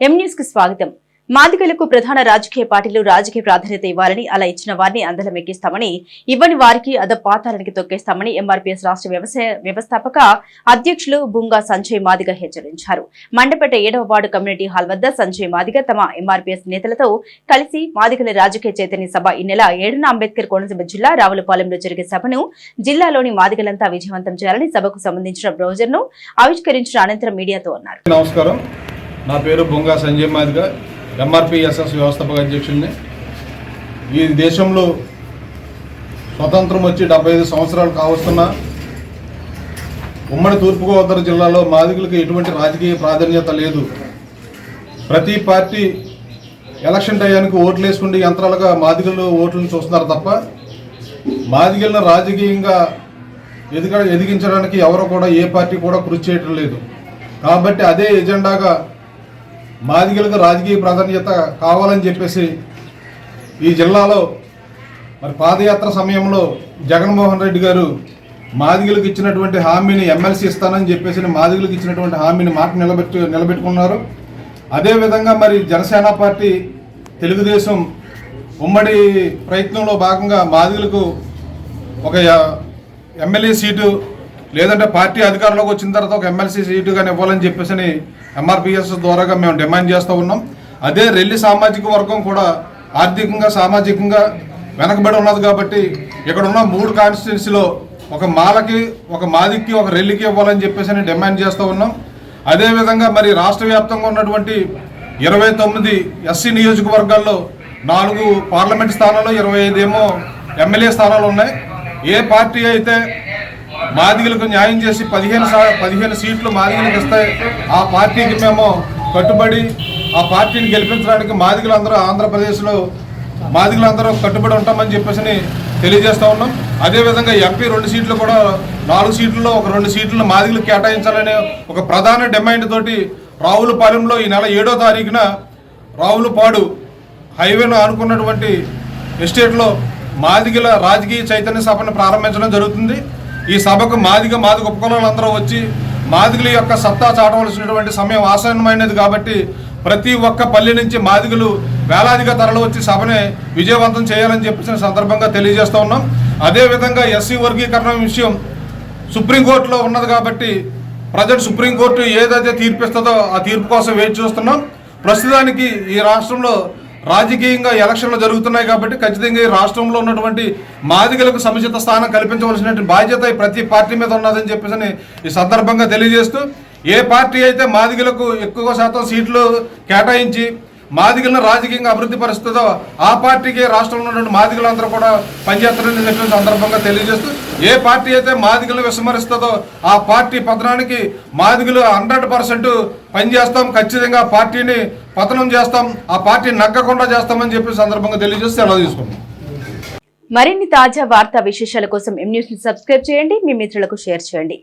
ఎం కి స్వాగతం. మాదిగలకు ప్రధాన రాజకీయ పార్టీలు రాజకీయ ప్రాధాన్యత ఇవ్వాలని అలా ఇచ్చిన వారిని అందలం ఎక్కిస్తామని ఇవ్వని వారికి అద పాతాలనికి తొక్కేస్తామని ఎంఆర్పీఎస్ రాష్ట్ర వ్యవసాయ వ్యవస్థాపక అధ్యక్షులు బుంగా సంజయ్ మాదిగ హెచ్చరించారు. మండపేట ఏడవ వార్డు కమ్యూనిటీ హాల్ వద్ద సంజయ్ మాదిగ తమ ఎంఆర్పీఎస్ నేతలతో కలిసి మాదిగల రాజకీయ చైతన్య సభ ఈ నెల ఏడున అంబేద్కర్ కోనసీమ జిల్లా రావులపాలెంలో జరిగే సభను జిల్లాలోని మాదిగలంతా విజయవంతం చేయాలని సభకు సంబంధించిన బ్రౌజర్ను ఆవిష్కరించిన అనంతరం మీడియాతో అన్నారు. నమస్కారం. నా పేరు బొంగా సంజయ్ మాదిగ ఎంఆర్పిఎస్ఎస్ వ్యవస్థాపక అధ్యక్షుడిని. ఈ దేశంలో స్వతంత్రం వచ్చి డెబ్బై ఐదు సంవత్సరాలు కావస్తున్న ఉమ్మడి తూర్పుగోదావరి జిల్లాలో మాదిగులకు ఎటువంటి రాజకీయ ప్రాధాన్యత లేదు. ప్రతి పార్టీ ఎలక్షన్ టయానికి ఓట్లు వేసుకుంటే యంత్రాలుగా మాదిగలు ఓట్లను చూస్తున్నారు తప్ప మాదిగలను రాజకీయంగా ఎదిగ ఎదిగించడానికి ఎవరు కూడా ఏ పార్టీ కూడా కృషి చేయటం లేదు. కాబట్టి అదే ఎజెండాగా మాదిగలకు రాజకీయ ప్రాధాన్యత కావాలని చెప్పేసి ఈ జిల్లాలో మరి పాదయాత్ర సమయంలో జగన్మోహన్ రెడ్డి గారు మాదిగలకు ఇచ్చినటువంటి హామీని ఎమ్మెల్సీ ఇస్తానని చెప్పేసి మాదిగలకు ఇచ్చినటువంటి హామీని మాట నిలబెట్టు నిలబెట్టుకున్నారు. అదేవిధంగా మరి జనసేన పార్టీ తెలుగుదేశం ఉమ్మడి ప్రయత్నంలో భాగంగా మాదిగలకు ఒక ఎమ్మెల్యే సీటు లేదంటే పార్టీ అధికారంలోకి వచ్చిన తర్వాత ఒక ఎమ్మెల్సీ సీటు కానీ ఇవ్వాలని చెప్పేసి ఎంఆర్పిఎస్ ద్వారాగా మేము డిమాండ్ చేస్తూ ఉన్నాం. అదే రెల్లి సామాజిక వర్గం కూడా ఆర్థికంగా సామాజికంగా వెనకబడి ఉన్నది కాబట్టి ఇక్కడ ఉన్న మూడు కాన్స్టిట్యున్సీలో ఒక మాలకి ఒక మాదికి ఒక రెల్లికి ఇవ్వాలని చెప్పేసి డిమాండ్ చేస్తూ ఉన్నాం. అదేవిధంగా మరి రాష్ట్ర వ్యాప్తంగా ఉన్నటువంటి ఇరవై తొమ్మిది ఎస్సీ నియోజకవర్గాల్లో నాలుగు పార్లమెంట్ స్థానాలు ఇరవై ఐదేమో ఎమ్మెల్యే స్థానాలు ఉన్నాయి. ఏ పార్టీ అయితే మాదిగలకు న్యాయం చేసి పదిహేను పదిహేను సీట్లు మాదిగలకు ఇస్తే ఆ పార్టీకి మేము కట్టుబడి ఆ పార్టీని గెలిపించడానికి మాదిగలందరూ ఆంధ్రప్రదేశ్లో మాదిగలందరూ కట్టుబడి ఉంటామని చెప్పేసి తెలియజేస్తూ ఉన్నాం. అదేవిధంగా ఎంపీ రెండు సీట్లు కూడా నాలుగు సీట్లలో ఒక రెండు సీట్లను మాదిగులు కేటాయించాలనే ఒక ప్రధాన డిమాండ్ తోటి రావులపాలెంలో ఈ నెల ఏడో తారీఖున రావులపాడు హైవేను ఆనుకున్నటువంటి ఎస్టేట్లో మాదిగల రాజకీయ చైతన్య సభను ప్రారంభించడం జరుగుతుంది. ఈ సభకు మాదిగ మాదిగ ఉపకులందరూ వచ్చి మాదిగుల యొక్క సత్తా చాటవలసినటువంటి సమయం ఆసన్నమైనది కాబట్టి ప్రతి ఒక్క పల్లె నుంచి మాదిగులు వేలాదిగా తరలి వచ్చి సభని విజయవంతం చేయాలని చెప్పేసిన సందర్భంగా తెలియజేస్తూ ఉన్నాం. అదేవిధంగా ఎస్సీ వర్గీకరణ విషయం సుప్రీంకోర్టులో ఉన్నది కాబట్టి ప్రజెంట్ సుప్రీంకోర్టు ఏదైతే తీర్పిస్తుందో ఆ తీర్పు కోసం వేచి చూస్తున్నాం. ప్రస్తుతానికి ఈ రాష్ట్రంలో రాజకీయంగా ఎలక్షన్లు జరుగుతున్నాయి కాబట్టి ఖచ్చితంగా ఈ రాష్ట్రంలో ఉన్నటువంటి మాదిగలకు సముచిత స్థానం కల్పించవలసినటువంటి బాధ్యత ప్రతి పార్టీ మీద ఉన్నదని చెప్పేసి ఈ సందర్భంగా తెలియజేస్తూ ఏ పార్టీ అయితే మాదిగలకు ఎక్కువ శాతం సీట్లు కేటాయించి మాదిగలను రాజకీయంగా అభివృద్ధి పరుస్తుందో ఆ పార్టీకి రాష్ట్రంలో ఉన్నటువంటి మాదిగలందరూ కూడా పనిచేస్తారని చెప్పిన సందర్భంగా తెలియజేస్తూ ఏ పార్టీ అయితే మాదిగలను విస్మరిస్తుందో ఆ పార్టీ పతనానికి మాదిగలు హండ్రెడ్ పర్సెంట్ పనిచేస్తాం ఖచ్చితంగా పార్టీని పతనం చేస్తాం ఆ పార్టీని నగ్గకుండా చేస్తామని చెప్పి సందర్భంగా తెలియజేస్తే అలా తీసుకుంటాం మరిన్ని తాజా వార్తా విశేషాల కోసం ఎం న్యూస్ సబ్స్క్రైబ్ చేయండి మీ మిత్రులకు షేర్ చేయండి.